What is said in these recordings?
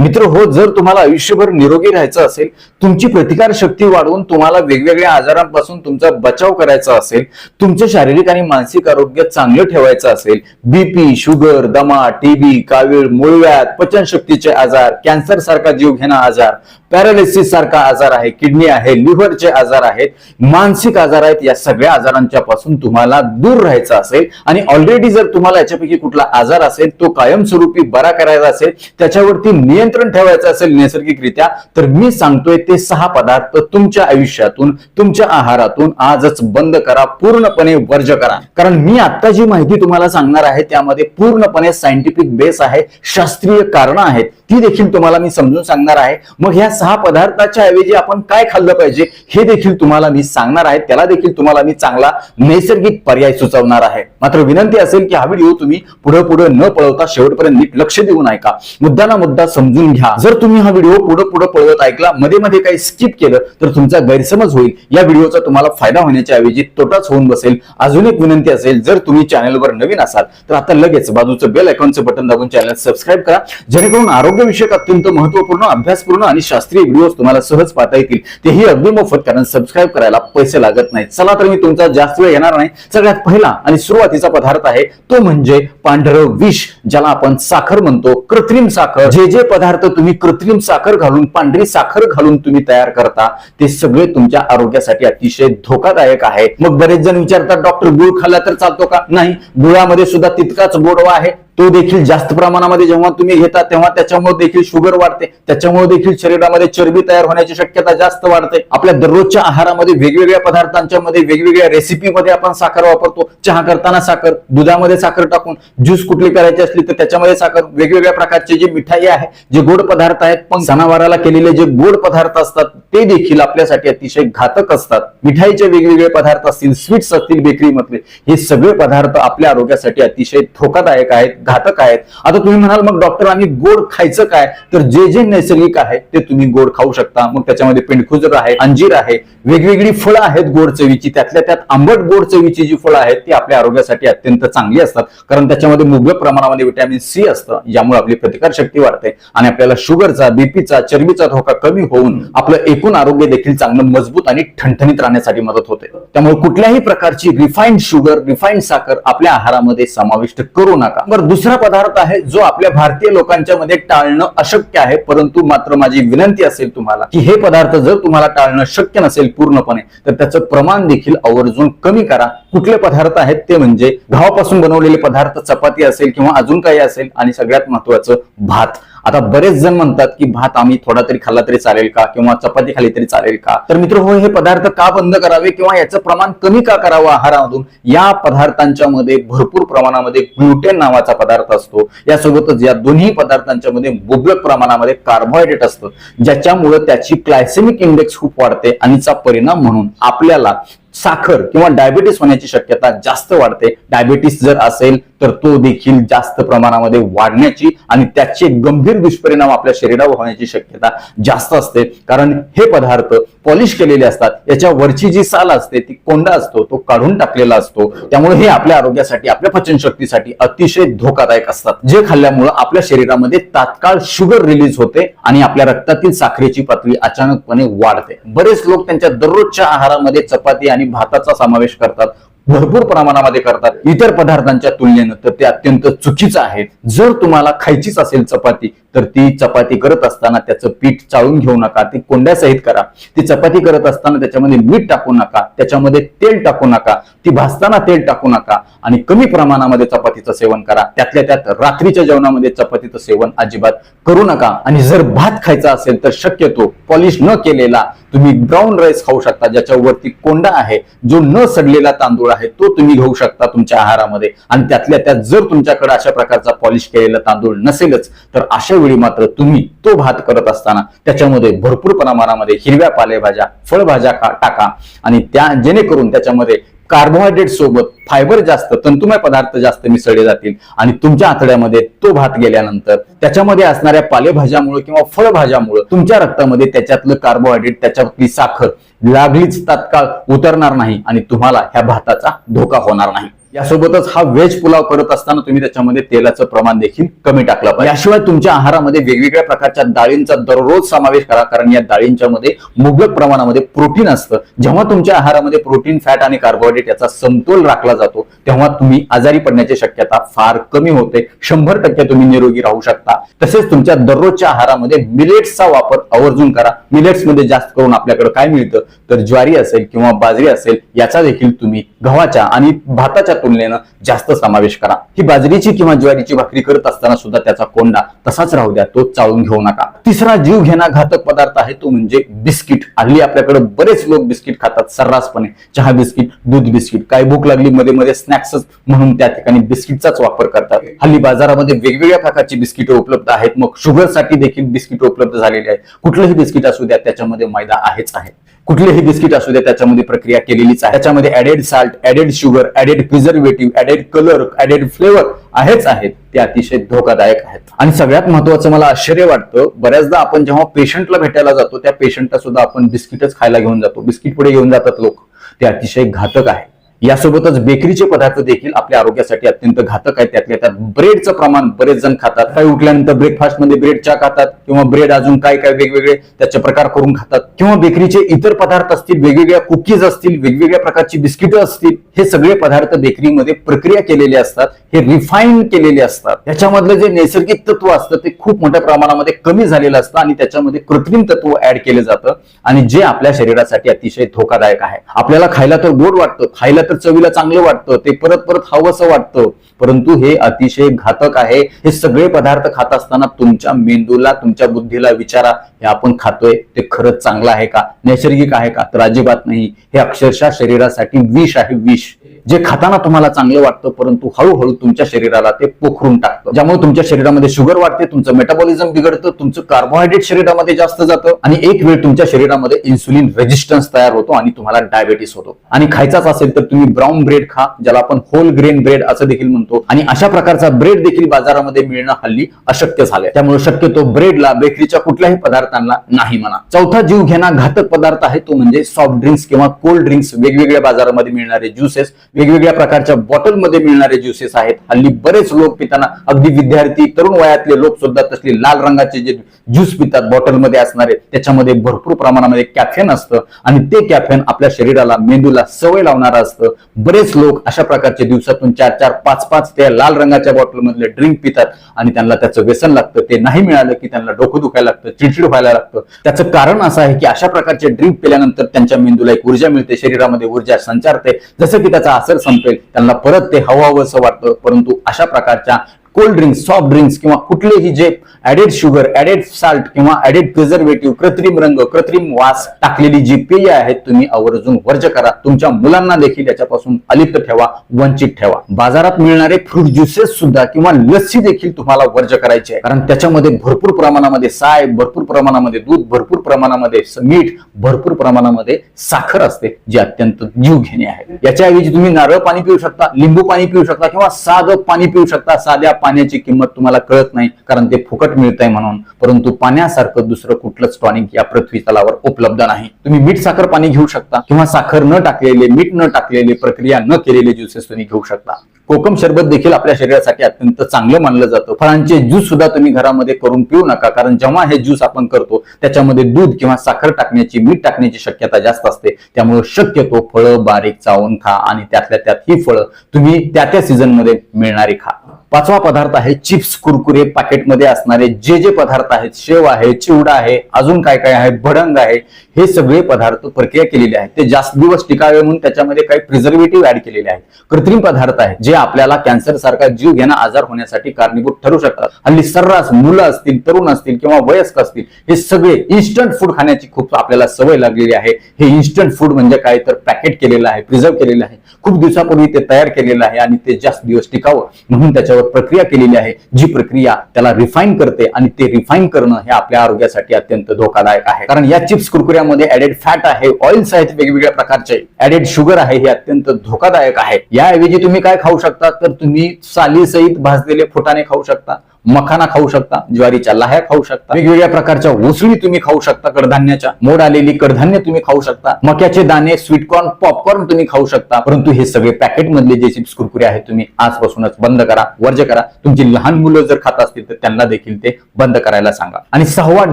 मित्र हो जर तुम्हाला आयुष्यभर निरोगी राहायचं असेल तुमची प्रतिकार शक्ती वाढवून तुम्हाला वेगवेगळ्या आजारांपासून तुमचा बचाव करायचा असेल तुमचे शारीरिक आणि मानसिक आरोग्य चांगलं ठेवायचं असेल बीपी शुगर दमा टीबी कावीळ मूळव्याध पचनशक्तीचे आजार कॅन्सर सारखा जीव घेणा आजार पॅरालिसिस सारखा आजार आहे किडनी आहे लिव्हरचे आजार आहेत मानसिक आजार आहेत या सगळ्या आजारांच्या पासून तुम्हाला दूर राहायचं असेल आणि ऑलरेडी जर तुम्हाला याच्यापैकी कुठला आजार असेल तो कायमस्वरूपी बरा करायचा असेल त्याच्यावरती नियंत्रण नियंत्रण ठेवायचं असेल नैसर्गिकरित्या तर मी सांगतोय ते सहा पदार्थ तुमच्या आयुष्यातून तुमच्या आहारातून आजच बंद करा पूर्णपणे वर्ज करा. कारण मी आता जी माहिती तुम्हाला सांगणार आहे त्यामध्ये पूर्णपणे सायंटिफिक बेस आहे शास्त्रीय कारण आहेत ती देखील तुम्हाला मी समजून सांगणार आहे. मग ह्या सहा पदार्थाच्या ऐवजी आपण काय खाल्लं पाहिजे हे देखील तुम्हाला मी सांगणार आहे त्याला देखील तुम्हाला मी चांगला नैसर्गिक पर्याय सुचवणार आहे. मात्र विनंती असेल की हा व्हिडिओ तुम्ही पुढे पुढे न पळवता शेवटपर्यंत नीट लक्ष देऊन ऐका. मुद्दा ना मुद्दा समजून घ्या. जर तुम्ही हा व्हिडिओ पुढे पुढे पळवत ऐकला मध्ये मध्ये काही स्किप केलं तर तुमचा गैरसमज होईल. या व्हिडिओचा तुम्हाला फायदा होण्याच्या ऐवजी तोटाच होऊन बसेल. अजून एक विनंती असेल जर तुम्ही चॅनलवर नवीन असाल तर आता लगेच बाजूचं बेल आयकॉनचं बटन दाबून चॅनल सबस्क्राईब करा. जेणेकरून आरोग्यविषयक अत्यंत महत्त्वपूर्ण अभ्यासपूर्ण आणि शास्त्रीय व्हिडिओ तुम्हाला सहज पाहता येतील. तेही अगदी मोफत कारण सबस्क्राईब करायला पैसे लागत नाहीत. चला तर मी तुमचा जास्त वेळ येणार नाही. सगळ्यात पहिला आणि सुरुवातीचा पदार्थ आहे तो म्हणजे पांढरं विष ज्याला आपण साखर म्हणतो. कृत्रिम साखर. जे जे पदार्थ तुम्ही कृत्रिम साखर घालून पांढरी साखर घालून तुम्ही तयार करता ते सगळे तुमच्या आरोग्यासाठी अतिशय धोकादायक आहे. मग बरेच जण विचारतात डॉक्टर गुळ खाल्ला तर चालतो का? नाही गुळामध्ये सुद्धा तितकाच गोडवा आहे. तो देखील जास्त प्रमाणामध्ये जेव्हा तुम्ही घेता तेव्हा त्याच्यामुळे देखील शुगर वाढते. त्याच्यामुळे देखील शरीरामध्ये चरबी तयार होण्याची शक्यता जास्त वाढते. आपल्या दररोजच्या आहारामध्ये वेगवेगळ्या पदार्थांच्या मध्ये वेगवेगळ्या रेसिपीमध्ये आपण साखर वापरतो. चहा करताना साखर दुधामध्ये साखर टाकून ज्यूस कुठली करायची असली तर त्याच्यामध्ये साखर वेगवेगळ्या प्रकारचे जे मिठाई आहे जे गोड पदार्थ आहेत पण सणावाराला केलेले जे गोड पदार्थ असतात ते देखील आपल्यासाठी अतिशय घातक असतात. मिठाईचे वेगवेगळे पदार्थ असतील स्वीट्स असतील बेकरीमधले हे सगळे पदार्थ आपल्या आरोग्यासाठी अतिशय धोकादायक आहेत. घातक आहेत. आता तुम्ही म्हणाल मग डॉक्टर आम्ही गोड खायचं काय? तर जे जे नैसर्गिक आहे ते तुम्ही गोड खाऊ शकता. मग त्याच्यामध्ये पेंडखुजर आहे अंजीर आहे. वेगवेगळी फळं आहेत गोड चवीची. त्यातल्या त्यात आंबट गोड चवीची जी फळं आहेत ती आपल्या आरोग्यासाठी अत्यंत चांगली असतात. कारण त्याच्यामध्ये मुबलक प्रमाणामध्ये विटॅमिन सी असतं यामुळे आपली प्रतिकार शक्ती वाढते आणि आपल्याला शुगरचा बीपीचा चरबीचा धोका कमी होऊन आपलं एकूण आरोग्य देखील चांगलं मजबूत आणि ठणठणीत राहण्यासाठी मदत होते. त्यामुळे कुठल्याही प्रकारची रिफाईंड शुगर रिफाईंड साखर आपल्या आहारामध्ये समाविष्ट करू नका. बरं दुसरा पदार्थ आहे जो आपल्या भारतीय लोकांच्या मध्ये टाळणं अशक्य आहे. परंतु मात्र माझी विनंती असेल तुम्हाला की हे पदार्थ जर तुम्हाला टाळणं शक्य नसेल पूर्णपणे तर त्याचं प्रमाण देखील आवर्जून कमी करा. कुठले पदार्थ आहेत ते म्हणजे घावापासून बनवलेले पदार्थ चपाती असेल किंवा अजून काही असेल आणि सगळ्यात महत्वाचं भात. आता बरेच जण म्हणतात की भात आम्ही थोडा तरी खाल्ला तरी चालेल का? किंवा चपाती खाली तरी चालेल का? तर मित्र हो हे पदार्थ का बंद करावे किंवा याचं प्रमाण कमी का करावं आहारामधून? या पदार्थांच्या मध्ये भरपूर प्रमाणामध्ये ग्लुटेन नावाचा पदार्थ असतो. यासोबतच या दोन्ही पदार्थांच्या मध्ये मुबलक प्रमाणामध्ये कार्बोहायड्रेट असतं. ज्याच्यामुळे त्याची क्लायसेमिक इंडेक्स खूप वाढते आणि चा परिणाम म्हणून आपल्याला साखर किंवा डायबिटीस होण्याची शक्यता जास्त वाढते. डायबिटीस जर असेल तर तो देखील जास्त प्रमाणामध्ये वाढण्याची आणि त्याचे गंभीर दुष्परिणाम आपल्या शरीरावर होण्याची शक्यता जास्त असते. कारण हे पदार्थ पॉलिश केलेले असतात. याच्या वरची जी साल असते ती कोंडा असतो तो काढून टाकलेला असतो. त्यामुळे हे आपल्या आरोग्यासाठी आपल्या पचनशक्तीसाठी अतिशय धोकादायक असतात. जे खाल्ल्यामुळे आपल्या शरीरामध्ये तात्काळ शुगर रिलीज होते आणि आपल्या रक्तातील साखरेची पातळी अचानकपणे वाढते. बरेच लोक त्यांच्या दररोजच्या आहारामध्ये चपाती आणि भाताचा समावेश करतात. भरपूर प्रमाणामध्ये करतात. इतर पदार्थांच्या तुलनेनं तर ते अत्यंत चुकीचं आहे. जर तुम्हाला खायचीच असेल चपाती तर ती चपाती करत असताना त्याचं पीठ चाळून घेऊ नका ती कोंड्यासहित करा. ती चपाती करत असताना त्याच्यामध्ये मीठ टाकू नका त्याच्यामध्ये तेल टाकू नका ती भाजताना तेल टाकू नका आणि कमी प्रमाणामध्ये चपातीचं सेवन करा. त्यातल्या त्यात रात्रीच्या जेवणामध्ये चपातीचं सेवन अजिबात करू नका. आणि जर भात खायचा असेल तर शक्यतो पॉलिश न केलेला तुम्ही ब्राऊन राईस खाऊ शकता ज्याच्यावरती कोंडा आहे जो न सडलेला तांदूळ आहे. तो तुम्ही घेऊ शकता तुमच्या आहारामध्ये. आणि त्यातल्या त्यात जर तुमच्याकडे अशा प्रकारचा पॉलिश केलेला तांदूळ नसेलच तर अशा वेळी मात्र तुम्ही तो भात करत असताना त्याच्यामध्ये भरपूर प्रमाणामध्ये हिरव्या पालेभाज्या फळभाज्या टाका. आणि त्या जेणेकरून त्याच्यामध्ये कार्बोहायड्रेट सोबत फायबर जास्त तंतुमय पदार्थ जास्त मिसळले जातील आणि तुमच्या आतड्यामध्ये तो भात गेल्यानंतर त्याच्यामध्ये असणाऱ्या पालेभाज्यामुळे किंवा फळभाज्यामुळे तुमच्या रक्तामध्ये त्याच्यातलं कार्बोहायड्रेट त्याच्यातली साखर लागलीच तात्काळ उतरणार नाही आणि तुम्हाला ह्या भाताचा धोका होणार नाही. यासोबतच हा व्हेज पुलाव करत असताना तुम्ही त्याच्यामध्ये तेलाचं प्रमाण देखील कमी टाकलं पाहिजे. याशिवाय तुमच्या आहारामध्ये वेगवेगळ्या प्रकारच्या डाळींचा दररोज समावेश करा कारण या डाळींच्या मध्ये मुबलक प्रमाणामध्ये प्रोटीन असतं. जेव्हा तुमच्या आहारामध्ये प्रोटीन फॅट आणि कार्बोहायड्रेट याचा समतोल राखला जातो तेव्हा तुम्ही आजारी पडण्याची शक्यता फार कमी होते. शंभर टक्के तुम्ही निरोगी राहू शकता. तसेच तुमच्या दररोजच्या आहारामध्ये मिलेट्सचा वापर आवर्जून करा. मिलेट्समध्ये जास्त करून आपल्याकडे काय मिळतं? तर ज्वारी असेल किंवा बाजरी असेल याचा देखील तुम्ही गव्हाच्या आणि भाताच्या तुलनेनं जास्त समावेश करा. ही बाजरीची किंवा ज्वारीची भाकरी करत असताना सुद्धा त्याचा कोंडा तसाच राहू द्या तो चाळून घेऊ नका. तिसरा जीव घेणा घातक पदार्थ आहे तो म्हणजे बिस्किट. हल्ली आपल्याकडे बरेच लोक बिस्किट खातात सर्रासपणे. चहा बिस्किट दूध बिस्किट. काय भूक लागली मध्ये मध्ये स्नॅक्स म्हणून त्या ठिकाणी बिस्किटचाच वापर करतात. हल्ली बाजारामध्ये वेगवेगळ्या प्रकारची बिस्किटे उपलब्ध आहेत. मग शुगरसाठी देखील बिस्किट उपलब्ध झालेली आहेत. कुठलंही बिस्किट असू द्या त्याच्यामध्ये मैदा आहेच आहे. कुठलेही बिस्किट असू द्या त्याच्यामध्ये प्रक्रिया केलेलीच आहे. त्याच्यामध्ये added salt added sugar added preservative added colour added flavour आहेच आहेत. ते अतिशय धोकादायक आहेत. आणि सगळ्यात महत्वाचं मला आश्चर्य वाटतं बऱ्याचदा आपण जेव्हा पेशंटला भेटायला जातो त्या पेशंटला सुद्धा आपण बिस्किटच खायला घेऊन जातो. बिस्किट पुढे घेऊन जातात लोक. ते अतिशय घातक आहे. यासोबतच बेकरीचे पदार्थ देखील आपल्या आरोग्यासाठी अत्यंत घातक आहेत. त्यातल्या त्यात ब्रेडचं प्रमाण बरेच जण खातात. काही उठल्यानंतर ब्रेकफास्टमध्ये ब्रेड चा खातात किंवा ब्रेड अजून काय काय वेगवेगळे त्याचे प्रकार करून खातात. किंवा बेकरीचे इतर पदार्थ असतील वेगवेगळ्या कुकीज असतील वेगवेगळ्या प्रकारची बिस्किटं असतील हे सगळे पदार्थ बेकरीमध्ये प्रक्रिया केलेले असतात. हे रिफाईन केलेले असतात. त्याच्यामधलं जे नैसर्गिक तत्व असतं ते खूप मोठ्या प्रमाणामध्ये कमी झालेलं असतं आणि त्याच्यामध्ये कृत्रिम तत्व ऍड केलं जातं. आणि जे आपल्या शरीरासाठी अतिशय धोकादायक आहे. आपल्याला खायला तर गोड वाटतं. खायला तर चवीला चांगलं वाटतं ते परत परत हवंसं वाटतं. परंतु हे अतिशय घातक आहे. हे सगळे पदार्थ खात असताना तुमच्या मेंदूला तुमच्या बुद्धीला विचारा हे आपण खातोय ते खरंच चांगलं आहे का? नैसर्गिक आहे का? तर अजिबात नाही. हे अक्षरशः शरीरासाठी विष आहे विष. जे खाताना तुम्हाला चांगलं वाटतं परंतु हळूहळू तुमच्या शरीराला ते पोखरून टाकतं. ज्यामुळे तुमच्या शरीरामध्ये शुगर वाढते तुमचं मेटाबॉलिझम बिघडतं तुमचं कार्बोहायड्रेट शरीरामध्ये जास्त जातं आणि एक वेळ तुमच्या शरीरामध्ये इन्सुलिन रेजिस्टन्स तयार होतो आणि तुम्हाला डायबेटीस होतो. आणि खायचाच असेल तर तुम्ही ब्राऊन ब्रेड खा ज्याला आपण होल ग्रेन ब्रेड असं देखील म्हणतो. आणि अशा प्रकारचा ब्रेड देखील बाजारामध्ये मिळणं हल्ली अशक्य झालं त्यामुळे शक्यतो ब्रेडला बेकरीच्या कुठल्याही पदार्थांना नाही म्हणा. चौथा जीव घेणा घातक पदार्थ आहे तो म्हणजे सॉफ्ट ड्रिंक्स किंवा कोल्ड ड्रिंक्स वेगवेगळ्या बाजारामध्ये मिळणारे ज्युसेस वेगवेगळ्या प्रकारच्या बॉटलमध्ये मिळणारे ज्युसेस आहेत. हल्ली बरेच लोक पिताना अगदी विद्यार्थी तरुण वयातले लोक सुद्धा तसले लाल रंगाचे जे ज्यूस पितात बॉटलमध्ये असणारे त्याच्यामध्ये भरपूर प्रमाणामध्ये कॅफेन असतं. आणि ते कॅफेन आपल्या शरीराला मेंदूला सवय लावणारं असतं. बरेच लोक अशा प्रकारचे दिवसातून चार चार पाच पाच त्या लाल रंगाच्या बॉटलमधले ड्रिंक पितात आणि त्यांना त्याचं व्यसन लागतं. ते नाही मिळालं की त्यांना डोकं दुखायला लागतं चिडचिड व्हायला लागतं. त्याचं कारण असं आहे की अशा प्रकारचे ड्रिंक पिल्यानंतर त्यांच्या मेंदूला एक ऊर्जा मिळते शरीरामध्ये ऊर्जा संचारते. जसं की त्याचा असर संपेल त्यांना परत ते हवं असं वाटतं. परंतु अशा प्रकारच्या कोल्ड ड्रिंक्स सॉफ्ट ड्रिंक्स किंवा कुठलेही जे ऍडेड शुगर ऍडेड साल्ट किंवा ऍडेड प्रिझर्वेटिव्ह कृत्रिम रंग कृत्रिम वास टाकलेली जी पेय आहेत तुम्ही आवर्जून वर्ज करा. तुमच्या मुलांना देखील याच्यापासून अलिप्त ठेवा वंचित ठेवा. बाजारात मिळणारे फ्रूट ज्युसेस सुद्धा किंवा लस्सी देखील तुम्हाला वर्ज करायची आहे कारण त्याच्यामध्ये भरपूर प्रमाणामध्ये साय भरपूर प्रमाणामध्ये दूध भरपूर प्रमाणामध्ये मीठ भरपूर प्रमाणामध्ये साखर असते जी अत्यंत जीव घेणे आहे. याच्याऐवजी तुम्ही नारळ पाणी पिऊ शकता लिंबू पाणी पिऊ शकता किंवा साधं पाणी पिऊ शकता साध्या पाण्याची किंमत तुम्हाला कळत नाही कारण ते फुकट मिळत आहे म्हणून. परंतु पाण्यासारखं दुसरं कुठलंच टॉनिक या पृथ्वी तलावर उपलब्ध नाही. तुम्ही मीठ साखर पाणी घेऊ शकता किंवा साखर न टाकलेले मीठ न टाकलेले प्रक्रिया न केलेले ज्युसेस तुम्ही घेऊ शकता. कोकम सरबत देखील आपल्या शरीरासाठी अत्यंत चांगलं मानलं जातं. फळांचे ज्यूस सुद्धा तुम्ही घरामध्ये करून पिऊ नका कारण जेव्हा हे ज्यूस आपण करतो त्याच्यामध्ये दूध किंवा साखर टाकण्याची मीठ टाकण्याची शक्यता जास्त असते. त्यामुळे शक्यतो फळं बारीक चावून खा आणि त्यातल्या त्यात ही फळं तुम्ही त्या त्या सीझनमध्ये मिळणारी खा. पाचवा पदार्थ आहे चिप्स कुरकुरे पॅकेटमध्ये असणारे जे जे पदार्थ आहेत शेव आहे चिवडा आहे अजून काय काय आहे भडंग आहे हे सगळे पदार्थ प्रक्रिया केलेले आहेत. ते जास्त दिवस टिकावे म्हणून त्याच्यामध्ये काही प्रिझर्वेटिव्ह ऍड केलेले आहेत. कृत्रिम पदार्थ आहेत जे आपल्याला कॅन्सर सारखा जीव घेणा आजार होण्यासाठी कारणीभूत ठरू शकतात. हल्ली सर्रास मुलं असतील तरुण असतील किंवा वयस्क असतील हे सगळे इन्स्टंट फूड खाण्याची खूप आपल्याला सवय लागलेली आहे. हे इन्स्टंट फूड म्हणजे काय? तर पॅकेट केलेलं आहे प्रिझर्व्ह केलेलं आहे. खूप दिवसापूर्वी ते तयार केलेलं आहे आणि ते जास्त दिवस टिकावं म्हणून त्याच्यावर प्रक्रिया केलेली आहे जी प्रक्रिया त्याला रिफाईन करते आणि ते रिफाईन करणं हे आपल्या आरोग्यासाठी अत्यंत धोकादायक आहे. कारण या चिप्स कुरकुऱ्या कुरकुऱ्यामध्ये ऍडेड फॅट आहे ऑइल्स आहेत वेगवेगळ्या प्रकारचे. ऍडेड शुगर आहे हे अत्यंत धोकादायक आहे. याऐवजी तुम्ही काय खाऊ शकता? तर तुम्ही सालीसहित भाजलेले फुटाणे खाऊ शकता. मखाना खाऊ शकता ज्वारीच्या लाह्या खाऊ शकता. वेगवेगळ्या प्रकारच्या उसळी तुम्ही खाऊ शकता कडधान्याच्या. मोड आलेली कडधान्य तुम्ही खाऊ शकता. मक्याचे दाणे स्वीटकॉर्न पॉपकॉर्न तुम्ही खाऊ शकता. परंतु हे सगळे पॅकेट मधले जे चिप्स कुरकुरे आहेत तुम्ही आजपासूनच बंद करा वर्ज करा. तुमची लहान मुलं जर खात असतील तर त्यांना देखील ते बंद करायला सांगा. आणि सहावा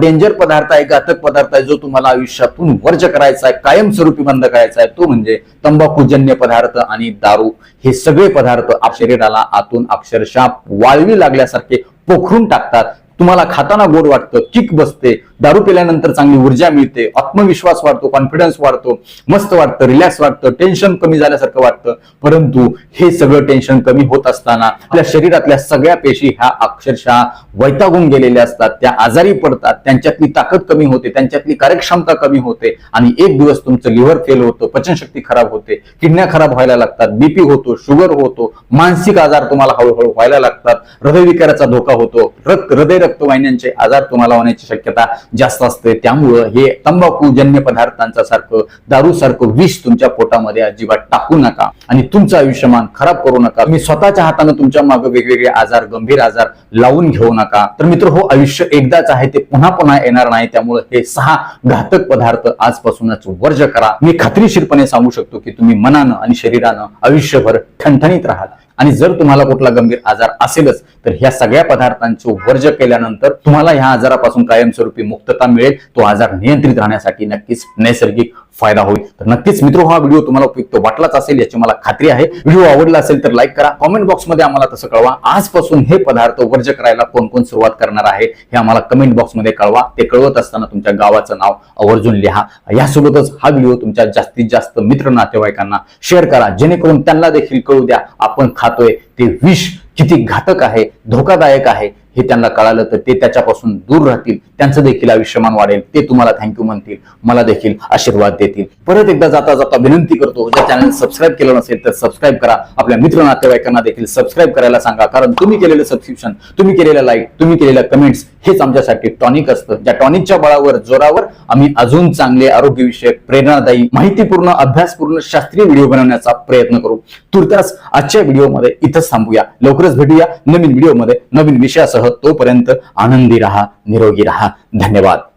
डेंजर पदार्थ आहे घातक पदार्थ आहे जो तुम्हाला आयुष्यातून वर्ज करायचा आहे कायमस्वरूपी बंद करायचा आहे तो म्हणजे तंबाखूजन्य पदार्थ आणि दारू. हे सगळे पदार्थ शरीराला आतून अक्षरशः वाळवी लागल्यासारखे पोखरून टाकतात. तुम्हाला खाताना गोड वाटतं किक बसते दारू पिल्यानंतर चांगली ऊर्जा मिळते आत्मविश्वास वाढतो कॉन्फिडन्स वाढतो मस्त वाटतं रिलॅक्स वाटतं टेन्शन कमी झाल्यासारखं वाटतं. परंतु हे सगळं टेन्शन कमी होत असताना आपल्या शरीरातल्या सगळ्या पेशी ह्या अक्षरशः वैतागून गेलेल्या असतात. त्या आजारी पडतात. त्यांच्यातली ताकद कमी होते. त्यांच्यातली कार्यक्षमता कमी होते. आणि एक दिवस तुमचं लिव्हर फेल होतं पचनशक्ती खराब होते किडन्या खराब व्हायला लागतात बीपी होतो शुगर होतो मानसिक आजार तुम्हाला हळूहळू व्हायला लागतात हृदयविकाराचा धोका होतो रक्त हृदय रक्तवाहिन्यांचे आजार तुम्हाला होण्याची शक्यता जास्त असते. त्यामुळं हे तंबाखू जन्य पदार्थांचा सारखं दारू सारखं विष तुमच्या पोटामध्ये अजिबात टाकू नका आणि तुमचं आयुष्यमान खराब करू नका. मी स्वतःच्या हाताने तुमच्या मागे वेगवेगळे आजार गंभीर आजार लावून घेऊ नका. तर मित्र हो आयुष्य एकदाच आहे ते पुन्हा पुन्हा येणार नाही. त्यामुळे हे सहा घातक पदार्थ आजपासूनच वर्ज करा. मी खात्रीशीरपणे सांगू शकतो की तुम्ही मनानं आणि शरीरानं आयुष्यभर ठणठणीत राहाल. आणि जर तुम्हाला कुठला गंभीर आजार असेलच तर ह्या सगळ्या पदार्थांचे वर्ज केल्यानंतर तुम्हाला ह्या आजारापासून कायमस्वरूपी मुक्तता मिळेल. तो आजार नियंत्रित राहण्यासाठी नक्कीच नैसर्गिक फायदा होईल. तर नक्कीच मित्र हा व्हिडिओ तुम्हाला उपयुक्त वाटलाच असेल याची मला खात्री आहे. व्हिडिओ आवडला असेल तर लाईक करा. कमेंट बॉक्समध्ये आम्हाला तसं कळवा. आजपासून हे पदार्थ वर्ज करायला कोण कोण सुरुवात करणार आहे हे आम्हाला कमेंट बॉक्समध्ये कळवा. ते कळवत असताना तुमच्या गावाचं नाव आवर्जून लिहा. यासोबतच हा व्हिडिओ तुमच्या जास्तीत जास्त मित्र नातेवाईकांना शेअर करा. जेणेकरून त्यांना देखील कळू द्या आपण खातोय. ते विष किती घातक आहे धोकादायक आहे हे त्यांना कळालं तर ते त्याच्यापासून दूर राहतील त्यांचं देखील आयुष्यमान वाढेल ते तुम्हाला थँक्यू म्हणतील मला देखील आशीर्वाद देतील. परत एकदा जाता जाता विनंती करतो ज्या चॅनल सबस्क्राईब केलं नसेल तर सबस्क्राईब करा. आपल्या मित्र नातेवाईकांना देखील सबस्क्राईब करायला सांगा कारण तुम्ही केलेलं सबस्क्रिप्शन तुम्ही केलेलं लाईक तुम्ही केलेल्या कमेंट्स हेच आमच्यासाठी टॉनिक असतं. ज्या टॉनिकच्या बळावर जोरावर आम्ही अजून चांगले आरोग्यविषयक प्रेरणादायी माहितीपूर्ण अभ्यासपूर्ण शास्त्रीय व्हिडिओ बनवण्याचा प्रयत्न करू. तुर्तास आजच्या व्हिडिओमध्ये इथंच थांबूया. लवकरच भेटूया नवीन व्हिडिओमध्ये नवीन विषयासह. तोपर्यंत आनंदी राहा निरोगी राहा. धन्यवाद.